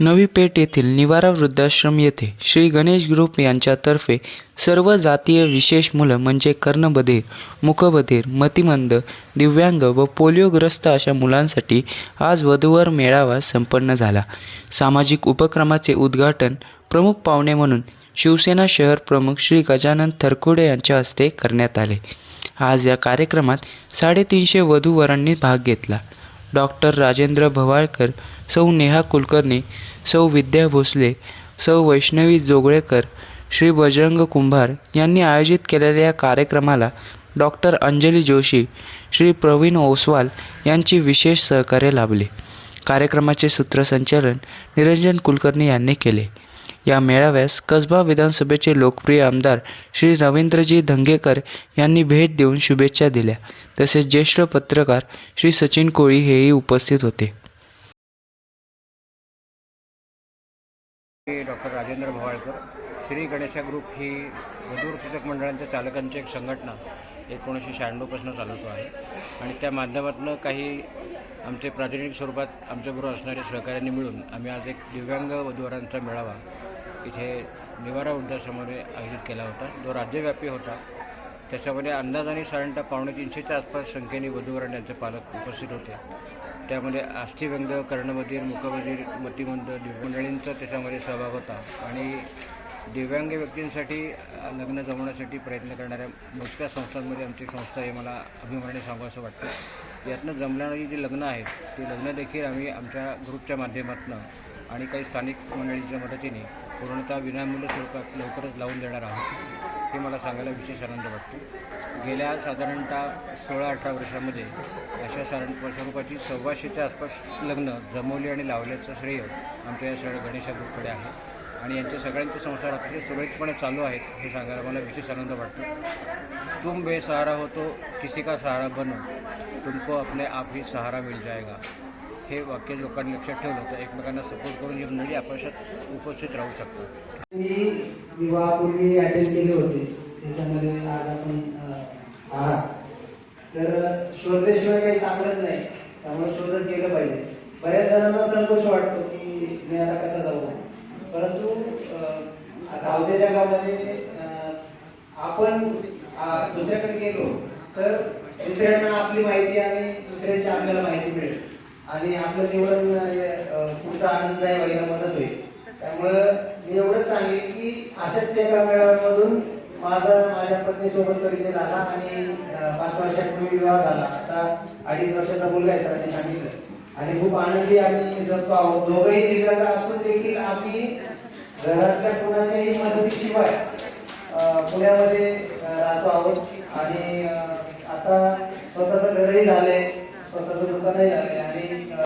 नवी पेठ येथील निवारा वृद्धाश्रम येथे श्री गणेश ग्रुप यांच्यातर्फे सर्व जातीय विशेष मुलं म्हणजे कर्णबधीर मुखबधीर मतिमंद दिव्यांग व पोलिओग्रस्त अशा मुलांसाठी आज वधूवर मेळावा संपन्न झाला. सामाजिक उपक्रमाचे उद्घाटन प्रमुख पाहुणे म्हणून शिवसेना शहर प्रमुख श्री गजानन थरकुडे यांच्या हस्ते करण्यात आले. आज या कार्यक्रमात साडेतीनशे वधूवरांनी भाग घेतला. डॉक्टर राजेंद्र भवाळकर सौ नेहा कुलकर्णी सौ विद्या भोसले सौ वैष्णवी जोगळेकर श्री बजरंग कुंभार यांनी आयोजित केलेल्या या कार्यक्रमाला डॉक्टर अंजली जोशी श्री प्रवीण ओसवाल यांची विशेष सहकार्य लाभले. कार्यक्रमाचे सूत्रसंचालन निरंजन कुलकर्णी यांनी केले. या मेळाव्यास कसबा विधानसभेचे लोकप्रिय आमदार श्री रवींद्रजी धंगेकर यांनी भेट देऊन शुभेच्छा दिल्या. तसेच ज्येष्ठ पत्रकार श्री सचिन कोळी हेही उपस्थित होते. डॉक्टर राजेंद्र भवाळकर. श्री गणेशा ग्रुप ही वधूर सूचक मंडळांच्या चालकांची एक संघटना. एकोणीसशे शहाण्णवपासून चालवतो आहे. आणि त्या माध्यमातून काही आमचे प्रातिनिधिक स्वरूपात आमच्याबरोबर असणारे सहकाऱ्यांनी मिळून आम्ही आज एक दिव्यांग वधूवरांचा मेळावा इथे निवारा वृद्धाश्रमामध्ये आयोजित केला होता. जो राज्यव्यापी होता. त्याच्यामध्ये अंदाजाने साधारणतः पावणे तीनशेच्या आसपास संख्येने वधूवरण यांचे पालक उपस्थित होते. त्यामध्ये आस्थिव्यंग कर्णमधीर मुखबधीर मतिमंद मंडळींचा त्याच्यामध्ये सहभाग होता. आणि दिव्यांग व्यक्तींसाठी लग्न जमवण्यासाठी प्रयत्न करणाऱ्या मोजक्या संस्थांमध्ये आमची संस्था हे मला अभिमानाने सांगू असं वाटतं. यातनं जमणारी जी लग्न आहेत ती लग्न देखील आम्ही आमच्या ग्रुपच्या माध्यमातून आणि काही स्थानिक मंडळींच्या मदतीने पूर्णतः विनामूल्य स्वरूपात लवकरच लावून देणार आहोत हे मला सांगायला विशेष आनंद वाटतो. गेल्या साधारणतः सोळा अठरा वर्षामध्ये अशा साधारण स्वरूपाची सव्वाशेच्या आसपास लग्न जमवली आणि लावल्याचं श्रेय आमच्या या सगळ्या गणेशा ग्रुपकडे आहे. आणि यांचे सगळ्यांचे संसार अतिशय सुरळीतपणे चालू आहेत हे सांगायला मला विशेष आनंद वाटतो. तुम बेसहारा हो तो किसी का सहारा बनो तुमको अपने आप ही सहारा मिल जाएगा. हे वाक्य लोकांनी लक्षात ठेवलं तर एकमेकांना सपोर्ट करून ही मुली आपल्यात उपस्थित राहू शकतो मी विवाहापूर्वी अटेंड केले होते. त्याच्यामध्ये आज आपण आहात. तर शोधल्याशिवाय काही सांगत नाही. त्यामुळे शोधन केलं पाहिजे. बऱ्याच जणांना संकोच वाटतो की मी आता कसा जाऊ? परंतु गावदेच्या गावामध्ये आपण दुसऱ्याकडे गेलो तर दुसऱ्यांना आपली माहिती आणि दुसऱ्यांची आपल्याला माहिती मिळेल. आणि आपलं जीवन म्हणजे, अ, पुढचा आनंददायी व्हायला मदत होईल त्यामुळं मी एवढंच सांगेन की अशाच एका मेळाव्यामधून माझा माझ्या पत्नीसोबत परिचय झाला आणि पाच वर्षापूर्वी विवाह झाला. आता अडीच वर्षाचा मुलगा आहे सरांनी सांगितलं. आणि खूप आनंदी आम्ही जगतो आहोत. दोघंही दिव्यांग असून घरातल्या कोणाच्याही मदतीशिवाय पुण्यामध्ये राहतो आहोत. आणि आता स्वतःचं घरही झालंय स्वतःचं दुकानही झालंय. आणि